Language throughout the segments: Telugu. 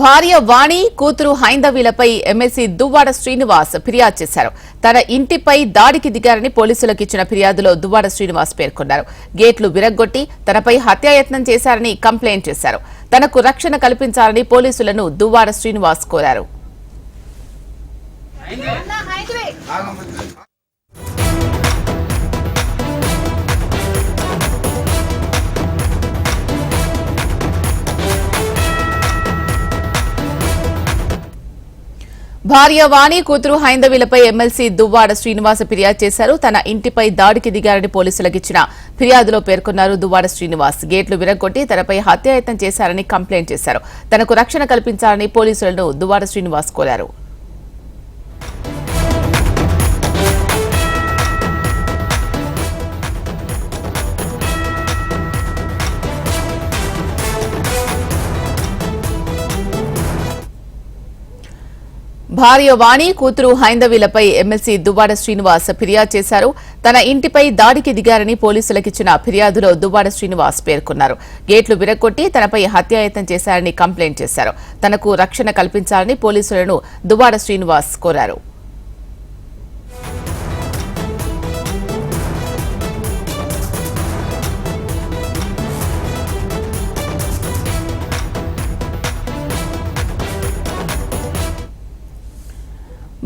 భార్య వాణి కూతురు హైందవిలపై ఎమ్మెల్సీ దువ్వాడ శ్రీనివాస్ ఫిర్యాదు చేశారు. తన ఇంటిపై దాడికి దిగారని పోలీసులకు ఇచ్చిన ఫిర్యాదులో దువ్వాడ శ్రీనివాస్ పేర్కొన్నారు. గేట్లు విరగ్గొట్టి తనపై హత్యాయత్నం చేశారని కంప్లైంట్ చేశారు. తనకు రక్షణ కల్పించాలని పోలీసులను దువ్వాడ శ్రీనివాస్ కోరారు. భార్య వాణి కూతురు హైందవిలపై ఎమ్మెల్సీ దువ్వాడ శ్రీనివాస్ ఫిర్యాదు చేశారు. తన ఇంటిపై దాడికి దిగారని పోలీసులకు ఇచ్చిన ఫిర్యాదులో పేర్కొన్నారు దువ్వాడ శ్రీనివాస్. గేట్లు విరగొట్టి తనపై హత్యాయత్నం చేశారని కంప్లైంట్ చేశారు. తనకు రక్షణ కల్పించాలని పోలీసులను దువ్వాడ శ్రీనివాస్ కోరారు. భార్య వాణి కూతురు హైందవిలపై ఎమ్మెల్సీ దువ్వాడ శ్రీనివాస్ ఫిర్యాదు చేశారు. తన ఇంటిపై దాడికి దిగారని పోలీసులకిచ్చిన ఫిర్యాదులో దువ్వాడ శ్రీనివాస్ పేర్కొన్నారు. గేట్లు విరగొట్టి తనపై హత్యాయత్నం చేశారని కంప్లైంట్ చేశారు. తనకు రక్షణ కల్పించాలని పోలీసులను దువ్వాడ శ్రీనివాస్ కోరారు.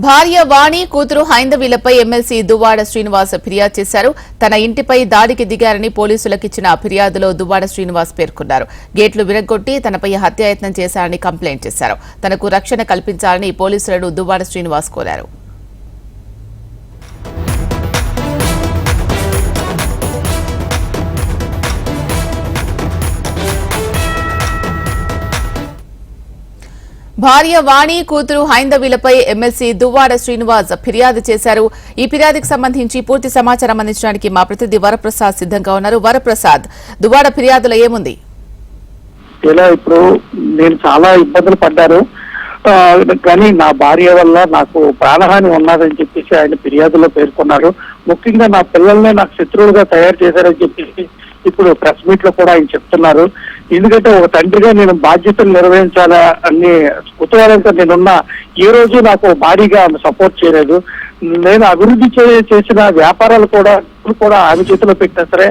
భార్య వాణి కూతురు హైందవిలపై ఎమ్మెల్సీ దువ్వాడ శ్రీనివాస్ ఫిర్యాదు చేశారు. తన ఇంటిపై దాడికి దిగారని పోలీసులకు ఇచ్చిన ఫిర్యాదులో దువ్వాడ శ్రీనివాస్ పేర్కొన్నారు. గేట్లు విరగొట్టి తనపై హత్యాయత్నం చేశారని కంప్లైంట్ చేశారు. తనకు రక్షణ కల్పించాలని పోలీసులను దువ్వాడ శ్రీనివాస్ కోరారు. భార్య వాణి కూతురు హైందవిలపై ఎమ్మెల్సీ దువ్వాడ శ్రీనివాస్ ఫిర్యాదు చేశారు. ఈ ఫిర్యాదుకు సంబంధించి పూర్తి సమాచారం అందించడానికి మా ప్రతినిధి వరప్రసాద్ సిద్ధంగా ఉన్నారు. వరప్రసాద్ దువ్వాడ ఫిర్యాదులో ఏముంది? ఇలా ఇప్పుడు నేను చాలా ఇబ్బందులు పడ్డాను. కానీ నా భార్య వల్ల నాకు ప్రాణహాని ఉన్నదని చెప్పేసి ఆయన ఫిర్యాదులో పేర్కొన్నారు. ముఖ్యంగా నా పిల్లల్ని నాకు శత్రువులుగా తయారు చేశారని చెప్పేసి ఇప్పుడు ప్రెస్ మీట్లో కూడా ఆయన చెప్తున్నారు. ఎందుకంటే ఒక తండ్రిగా నేను బాధ్యతలు నిర్వహించాలా అనే కుతూహలంతో నేనున్న ఏ రోజు నాకు భారీగా ఆమె సపోర్ట్ చేయలేదు. నేను అభివృద్ధి చేసిన వ్యాపారాలు కూడా కూడా ఆమె చేతిలో పెట్టినా సరే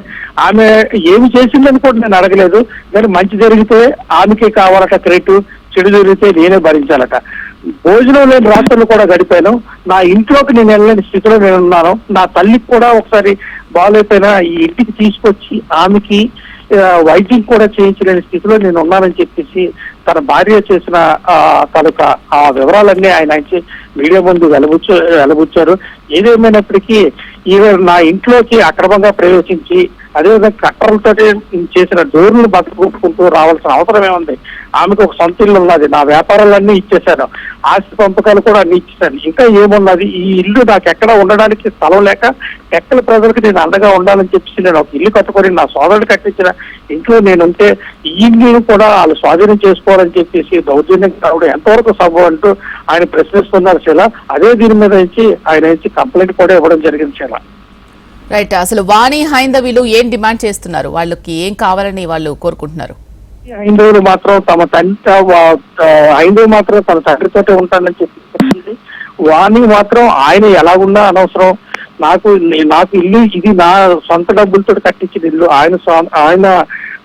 ఆమె ఏమి చేసిందని కూడా నేను అడగలేదు. కానీ మంచి జరిగితే ఆమెకే కావాలట క్రెడిట్ చెడు జరిగితే నేనే భరించాలట. భోజనం లేని రాత్రులు కూడా గడిపాను. నా ఇంట్లోకి నేను వెళ్ళలేని స్థితిలో నేను ఉన్నాను. నా తల్లికి కూడా ఒకసారి బాగాలేకపోయినా ఈ ఇంటికి తీసుకొచ్చి ఆమెకి వైద్యం కూడా చేయించలేని స్థితిలో నేను ఉన్నానని చెప్పేసి తన భార్య చేసిన ఆ ఆ వివరాలన్నీ ఆయన మీడియా ముందు వెలబుచ్చు వెలబుచ్చారు. ఏదేమైనప్పటికీ ఈ నా ఇంట్లోకి అక్రమంగా ప్రవేశించి అదేవిధంగా కట్టలతో చేసిన డోర్లు బతుకుంటూ రావాల్సిన అవసరం ఏముంది? ఆమెకు ఒక సొంత ఇల్లు ఉన్నది. నా వ్యాపారాలన్నీ ఇచ్చేశాను. ఆస్తి పంపకాలు కూడా అన్ని ఇచ్చేశాను. ఇంకా ఏమున్నది? ఈ ఇల్లు నాకు ఎక్కడ ఉండడానికి స్థలం లేక ఎక్కడ ప్రజలకు నేను అండగా ఉండాలని చెప్పేసి నేను ఒక ఇల్లు కట్టుకొని నా సోదరుడు కట్టించిన ఇంట్లో నేను ఉంటే ఈ ఇల్లు కూడా వాళ్ళు స్వాధీనం చేసుకోవాలని చెప్పేసి దౌర్జన్యం కావడం ఎంతవరకు సభ అంటూ ఆయన ప్రశ్నిస్తున్నారు శిల. అదే దీని మీద నుంచి ఆయన నుంచి కంప్లైంట్ కూడా ఇవ్వడం జరిగింది శిలా. రైట్ అసలు వాణి హైందవిలు ఏం డిమాండ్ చేస్తున్నారు? వాళ్ళకి ఏం కావాలని వాళ్ళు కోరుకుంటున్నారు? హైందవులు మాత్రం తమ తండ్రి హైందవు మాత్రం తన తండ్రితోటే ఉంటానని చెప్పి వాణి మాత్రం ఆయన ఎలాగున్నా అనవసరం. నాకు నాకు ఇల్లు ఇది నా సొంత డబ్బులతో కట్టించిన ఇల్లు. ఆయన ఆయన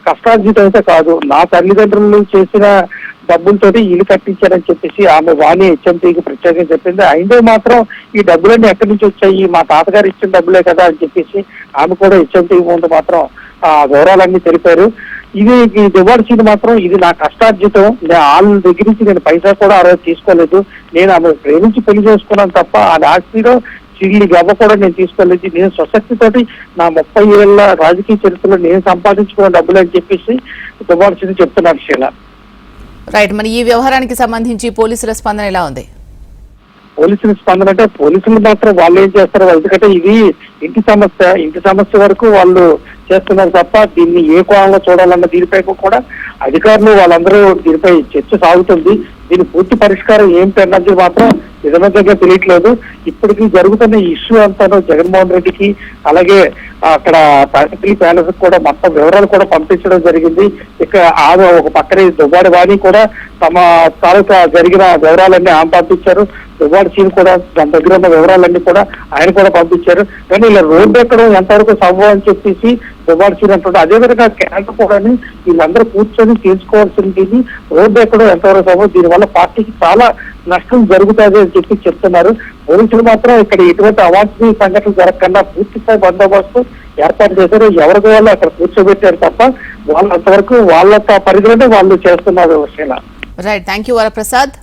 కష్టార్జితం అయితే కాదు. నా తల్లిదండ్రులు చేసిన డబ్బులతో ఇల్లు కట్టించారని చెప్పేసి ఆమె వాణి హెచ్ఎంపీకి ప్రత్యేకంగా చెప్పింది. అయితే మాత్రం ఈ డబ్బులన్నీ ఎక్కడి నుంచి వచ్చాయి? మా తాతగారు ఇచ్చిన డబ్బులే కదా అని చెప్పేసి ఆమె కూడా హెచ్ఎంపీ ముందు మాత్రం ఆ వివరాలన్నీ తెలిపారు. ఇది ఈ దివార్సీని మాత్రం ఇది నా కష్టార్జితం. నేను వాళ్ళ దగ్గర నుంచి నేను పైసా కూడా ఆ రోజు తీసుకోలేదు. నేను ఆమె ప్రేమించి పెళ్ళి చేసుకున్నాను తప్ప ఆ ఆస్తిలో చిల్లి గవ్వ కూడా నేను తీసుకోలేదు. నేను స్వశక్తితోటి నా ముప్పై ఏళ్ళ రాజకీయ చరిత్రలో నేను సంపాదించుకున్న డబ్బులు అని చెప్పేసి దివార్సీని చెప్తున్నాను శీల రైట్ మరి ఈ వ్యవహారానికి సంబంధించి పోలీసుల స్పందన ఎలా ఉంది? పోలీసుల స్పందన అంటే పోలీసులు మాత్రం వాళ్ళు ఏం చేస్తారు? ఎందుకంటే ఇది ఇంటి సమస్య. ఇంటి సమస్య వరకు వాళ్ళు చేస్తున్నారు తప్ప దీన్ని ఏ కోణంలో చూడాలన్న దీనిపై కూడా అధికారులు వాళ్ళందరూ దీనిపై చర్చ సాగుతుంది. దీని పూర్తి పరిష్కారం ఏం అన్నది మాత్రం నిజంగా తెలియట్లేదు. ఇప్పటికీ జరుగుతున్న ఇష్యూ అంతా జగన్మోహన్ రెడ్డికి అలాగే అక్కడ తాటి ప్యాలెస్ కూడా మొత్తం వివరాలు కూడా పంపించడం జరిగింది. ఇక ఆమె ఒక పక్కనే దువ్వాడి వాణి కూడా తమ తాలూకా జరిగిన వివరాలన్నీ ఆమె పంపించారు. దువ్వాడి సీన్ కూడా దాని దగ్గర ఉన్న వివరాలన్నీ కూడా ఆయన కూడా పంపించారు. కానీ ఇలా రోడ్డు ఎక్కడం ఎంతవరకు సంభవం అని చెప్పేసి దువ్వాడి సీన్ అంటుంటే అదే విధంగా కూడా వీళ్ళందరూ కూర్చొని తీసుకోవాల్సింది రోడ్డు ఎక్కడం ఎంతవరకు సంభవం? దీనివల్ల పార్టీకి చాలా నష్టం జరుగుతుంది అని చెప్పి చెప్తున్నారు. పోలీసులు మాత్రం ఇక్కడ ఎటువంటి అవాంఛనీయ సంఘటనలు జరగకుండా పూర్తిస్థాయి బందోబస్తు ఏర్పాటు చేశారు. ఎవరికి వాళ్ళు అక్కడ కూర్చోబెట్టారు తప్ప వాళ్ళు అంతవరకు వాళ్ళ పరిధిలోనే వాళ్ళు చేస్తున్నారు శీల రైట్ థ్యాంక్ యూ వరప్రసాద్